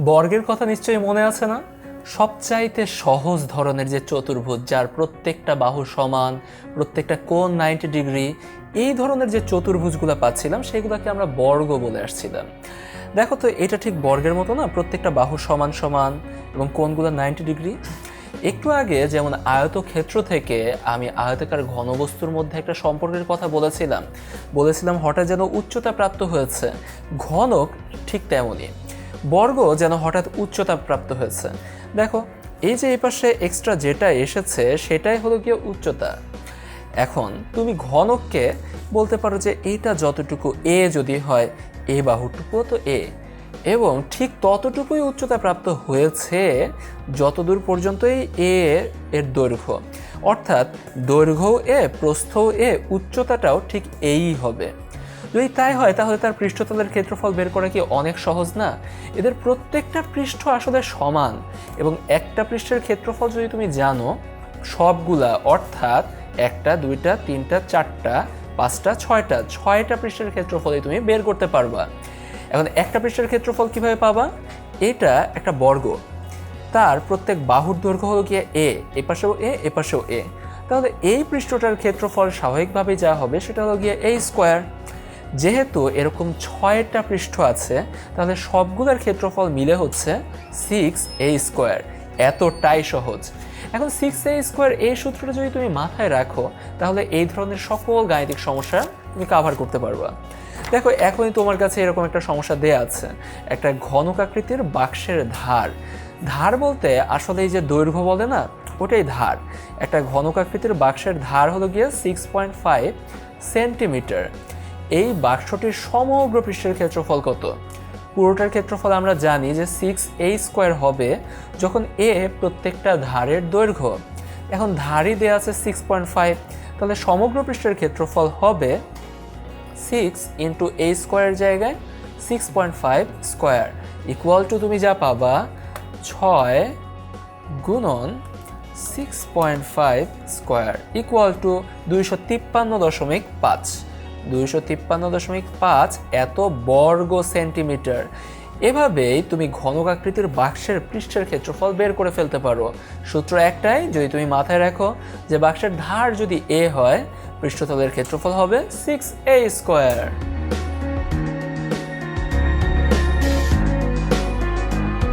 বর্গের কথা নিশ্চয়ই মনে আছে না? সবচাইতে সহজ ধরনের যে চতুর্ভুজ, যার প্রত্যেকটা বাহু সমান, প্রত্যেকটা কোণ নাইনটি ডিগ্রি এই ধরনের যে চতুর্ভুজগুলো পাচ্ছিলাম, সেগুলোকে আমরা বর্গ বলে আসছিলাম। দেখো তো, এটা ঠিক বর্গের মতো না? প্রত্যেকটা বাহু সমান সমান এবং কোণগুলো নাইনটি ডিগ্রি একটু আগে যেমন আয়তক্ষেত্র থেকে আমি আয়তাকার ঘনবস্তুর মধ্যে একটা সম্পর্কের কথা বলেছিলাম। বলেছিলাম হঠাৎ যেন উচ্চতা প্রাপ্ত হয়েছে। ঘনক ঠিক তেমনই। বর্গ যেন হঠাৎ উচ্চতা প্রাপ্ত হয়েছে। দেখো, এই যে এই পাশে এক্সট্রা যেটা এসেছে, সেটাই হলো গিয়ে উচ্চতা। এখন তুমি ঘনককে বলতে পারো যে এইটা যতটুকু এ যদি হয় এ বাহুটুকুও তো এ এবং ঠিক ততটুকুই উচ্চতা প্রাপ্ত হয়েছে যতদূর পর্যন্ত এই এ এর দৈর্ঘ্য। অর্থাৎ দৈর্ঘ্য এ প্রস্থও এ উচ্চতাটাও ঠিক এই হবে। যদি তাই হয়, তাহলে তার পৃষ্ঠতলের ক্ষেত্রফল বের করা কি অনেক সহজ না? এদের প্রত্যেকটা পৃষ্ঠ আসলে সমান এবং একটা পৃষ্ঠের ক্ষেত্রফল যদি তুমি জানো, সবগুলা, অর্থাৎ একটা, দুইটা, তিনটা, চারটা, পাঁচটা, ছয়টা ছয়টা পৃষ্ঠের ক্ষেত্রফলই তুমি বের করতে পারবা। এখন একটা পৃষ্ঠের ক্ষেত্রফল কীভাবে পাবা? এটা একটা বর্গ। তার প্রত্যেক বাহুর দৈর্ঘ্য হলো গিয়ে এ এ পাশেও এ এ পাশেও এ তাহলে এই পৃষ্ঠটার ক্ষেত্রফল স্বাভাবিকভাবে যা হবে সেটা হলো গিয়ে এ স্কোয়ার যেহেতু এরকম ছয়টা পৃষ্ঠ আছে, তাহলে সবগুলোর ক্ষেত্রফল মিলে হচ্ছে সিক্স এ স্কোয়ার এতটাই সহজ। এখন সিক্স এ স্কোয়ার এই সূত্রটা যদি তুমি মাথায় রাখো, তাহলে এই ধরনের সকল গাণিতিক সমস্যা তুমি কাভার করতে পারবা। দেখো, এখনই তোমার কাছে এরকম একটা সমস্যা দেয়া আছে। একটা ঘনক আকৃতির বাক্সের ধার। ধার বলতে আসলে এই যে দৈর্ঘ্য বলে না, ওটাই ধার। একটা ঘনক আকৃতির বাক্সের ধার হলো গিয়ে সিক্স পয়েন্ট ফাইভ সেন্টিমিটার এই বাক্সটির সমগ্র পৃষ্ঠের ক্ষেত্রফল কত? পুরোটার ক্ষেত্রফল আমরা জানি যে সিক্স এ স্কোয়ার হবে যখন এ প্রত্যেকটা ধারের দৈর্ঘ্য। এখন ধারই দেওয়া আছে সিক্স পয়েন্ট ফাইভ তাহলে সমগ্র পৃষ্ঠের ক্ষেত্রফল হবে সিক্স ইন্টু এ স্কোয়ারের জায়গায় six point five square equal to তুমি যা পাবা ছয় গুণন six point five square equal to দুইশো তিপ্পান্ন দশমিক পাঁচ। দুইশো তিপ্পান্ন দশমিক পাঁচ এত বর্গ সেন্টিমিটার। এভাবেই তুমি ঘনক আকৃতির বাক্সের পৃষ্ঠের ক্ষেত্রফল বের করে ফেলতে পারো। সূত্র একটাই, যদি তুমি মাথায় রাখো যে বাক্সের ধার যদি এ হয়, পৃষ্ঠতলের ক্ষেত্রফল হবে সিক্স এ স্কোয়ার